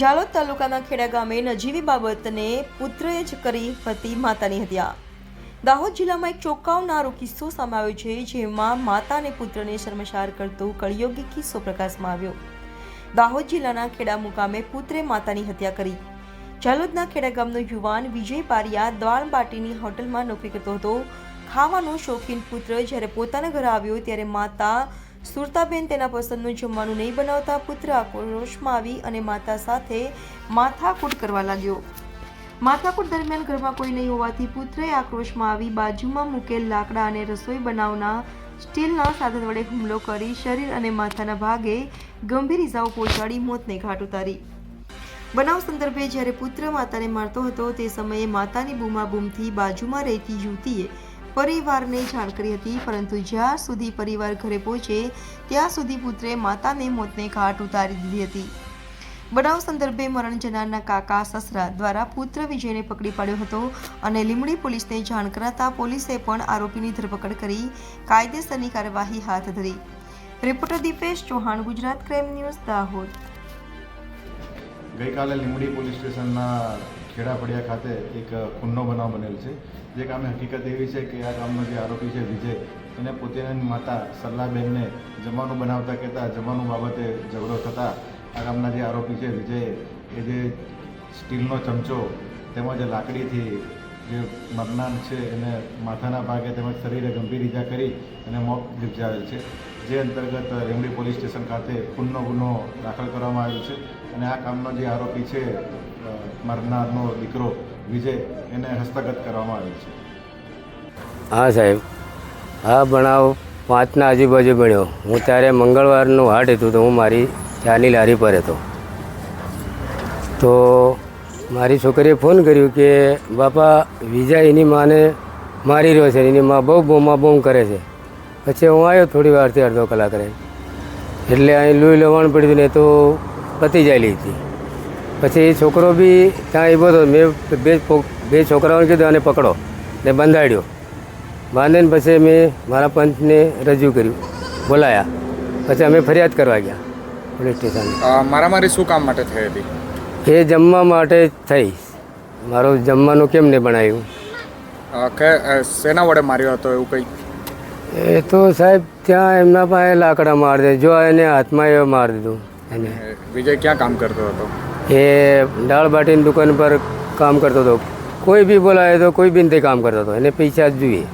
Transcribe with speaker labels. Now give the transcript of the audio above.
Speaker 1: જાલોદ તાલુકાના ખેડા ગામે નજીવી બાબતને પુત્રએ જ કરી હતી માતાની હત્યા. દાહોદ જિલ્લામાં એક ચોંકાવનારો કિસ્સો સામે આવ્યો છે, જેમાં માતા અને પુત્રને શર્મસાર કરતો કળિયોગી કિસ્સો પ્રકાશમાં આવ્યો. દાહોદ જિલ્લાના ખેડા મુકામે પુત્રે માતાની હત્યા કરી. જાલોદના ખેડા ગામનો યુવાન વિજય પારિયા દ્વાણબાટીની હોટલમાં નોકરી કરતો હતો. ખાવાનો શોખીન પુત્ર જ્યારે પોતાના ઘરે આવ્યો, ત્યારે માતા સુરતાબેન તેના પસંદનું જમવાનું નહીં બનાવતા પુત્ર આક્રોશમાં આવી અને માતા સાથે માથાકૂટ કરવા લાગ્યો. માથાકૂટ દરમિયાન ઘરમાં કોઈ નહીં હોવાથી પુત્રએ આક્રોશમાં આવી બાજુમાં મૂકેલ લાકડા અને રસોઈ બનાવના સ્ટીલના સાધન વડે હુમલો કરી શરીર અને માથાના ભાગે ગંભીર ઇજાઓ પહોંચાડી મોતને ઘાટ ઉતારી. બનાવ સંદર્ભે જ્યારે પુત્ર માતાને મારતો હતો તે સમયે માતાની બૂમાબૂમથી બાજુમાં રહેતી યુવતીએ પરિવારને જાણ કરી હતી, પરંતુ જ્યાં સુધી પરિવાર ઘરે પહોંચે, ત્યાં સુધી પુત્રે માતાને મોતને ઘાટ ઉતારી દીધી હતી. બનાવ સંદર્ભે મરણ જનારના કાકા સસરા દ્વારા પુત્ર વિજયને પકડી પાડ્યો હતો અને લીમડી પોલીસને જાણ કરાતા પોલીસે પણ આરોપીની ધરપકડ કરી કાયદેસરની કાર્યવાહી હાથ ધરી. Reporter Dipesh Chauhan, Gujarat crime news, Dahod.
Speaker 2: ગઈકાલે લીંબડી પોલીસ સ્ટેશનના ખેડા ફળિયા ખાતે એક ખૂનનો બનાવ બનેલ છે. જે કામે હકીકત એવી છે કે આ ગામનો જે આરોપી છે વિજય, એને પોતાની માતા સરલાબેનને જમવાનું બનાવતા કહેતા જમવાનું બાબતે ઝઘડો થતાં આ ગામના જે આરોપી છે વિજય, એ જે સ્ટીલનો ચમચો તેમજ લાકડીથી જે મરનાર છે એને માથાના ભાગે તેમજ શરીરે ગંભીર ઈજા કરી અને મોત નિપજાવેલ છે. જે અંતર્ગત લીંબડી પોલીસ સ્ટેશન ખાતે ખૂનનો ગુનો દાખલ કરવામાં આવ્યો છે અને આ કામનો જે આરોપી છે મરનારનો દીકરો વિજય એને હસ્તગત કરવામાં આવ્યો છે.
Speaker 3: હા, સાહેબ. હા બનાવ પાંચના આજુબાજુ બન્યો હું ત્યારે મંગળવારનું હાટ હતું તો હું મારી ચાની લારી પર હતો. તો મારી છોકરીએ ફોન કર્યો કે, બાપા, વિજય એની માને મારી રહ્યો છે એની મા બહુ બોમા બોમ કરે છે. પછી હું આવ્યો થોડી વારથી અડધો કલાક રહી. એટલે અહીં લોહી લવાણ પડ્યું ને તો પતી જાયેલી હતી. પછી એ છોકરો બી ત્યાં આવ્યો હતો. મેં બે બે છોકરાઓને કીધું અને પકડો ને બંધાડ્યો. બાંધીને પછી મેં મારા પંચને રજૂ કર્યું. બોલાયા. પછી અમે ફરિયાદ કરવા ગયા. Police station.
Speaker 4: મારા મારી શું કામ માટે થઈ હતી?
Speaker 3: એ જમવા માટે થઈ. મારું જમવાનું કેમ નહીં બનાવ્યું
Speaker 4: કે શેના વડે માર્યો હતો એવું કંઈ
Speaker 3: એ તો સાહેબ ત્યાં એમના પાસે લાકડા મારી દે. જો એને હાથમાં એ મારી દીધું એને.
Speaker 4: બીજે વિજય ક્યાં કામ કરતો હતો?
Speaker 3: એ દાળ બાટીની દુકાન પર કામ કરતો હતો. કોઈ બી બોલાવે તો કોઈ બી કામ કરતો હતો. એને પૈસા જ જોઈએ.